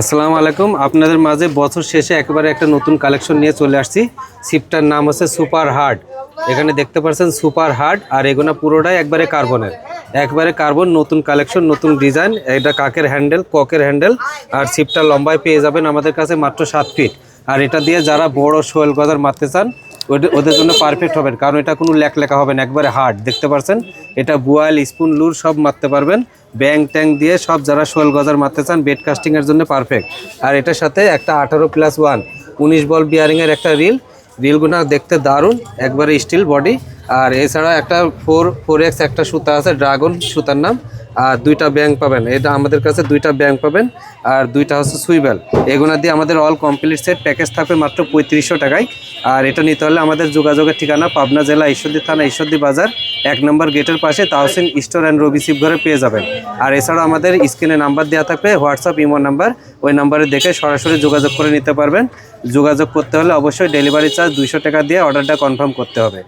আসসালামু আলাইকুম। আপনাদের মাঝে বছর শেষে একেবারে একটা নতুন কালেকশন নিয়ে চলে আসছি। সিপটার নাম হচ্ছে সুপার হার্ড এখানে দেখতে পাচ্ছেন সুপার হার্ড আর এগুলো পুরোটাই একবারে কার্বনের একবারে কার্বন নতুন কালেকশন নতুন ডিজাইন এটা কাকের হ্যান্ডেল ককের হ্যান্ডেল আর সিপটা লম্বায় পেয়ে যাবেন আমাদের কাছে মাত্র সাত ফিট আর এটা দিয়ে যারা বড় শোয়েল গজার মারতে চান ওদের জন্য পারফেক্ট হবেন কারণ এটা কোনো লেখ লেখা হবে না, একবারে হার্ড দেখতে পারছেন? এটা বুয়াল, স্পুন, লুর সব মারতে পারবেন। ব্যাং ট্যাং দিয়ে সব যারা শোয়াল গজার মারতে চান বেড কাস্টিংয়ের জন্য পারফেক্ট আর এটার সাথে একটা আঠারো প্লাস ওয়ান উনিশ বল বিয়ারিংয়ের একটা রিল রিলগুলো দেখতে দারুণ, একবারে স্টিল বডি আর এছাড়া একটা ফোর ফোর এক্স একটা সুতা আছে ড্রাগন সুতার নাম, আর দুইটা ব্যাংক পাবেন। এটা আমাদের কাছে দুইটা ব্যাংক পাবেন, আর দুইটা হচ্ছে সুইবেল এগুলো দিয়ে আমাদের অল কমপ্লিট সেট প্যাকেজ থাকবে মাত্র পঁয়ত্রিশশো টাকায়। আর এটা নিতে হলে আমাদের যোগাযোগের ঠিকানা পাবনা জেলা ঈশ্বরদী থানা ঈশ্বরদী বাজার, এক নম্বর গেটের পাশে তাহসিন স্টোর অ্যান্ড রবি শিব ঘরে পেয়ে যাবেন। আর এছাড়াও আমাদের স্ক্রিনে নাম্বার দেওয়া থাকবে হোয়াটসঅ্যাপ ইমো নাম্বার ওই নাম্বারে দেখে সরাসরি যোগাযোগ করে নিতে পারবেন। যোগাযোগ করতে হলে অবশ্যই ডেলিভারি চার্জ দুইশো টাকা দিয়ে অর্ডারটা কনফার্ম করতে হবে।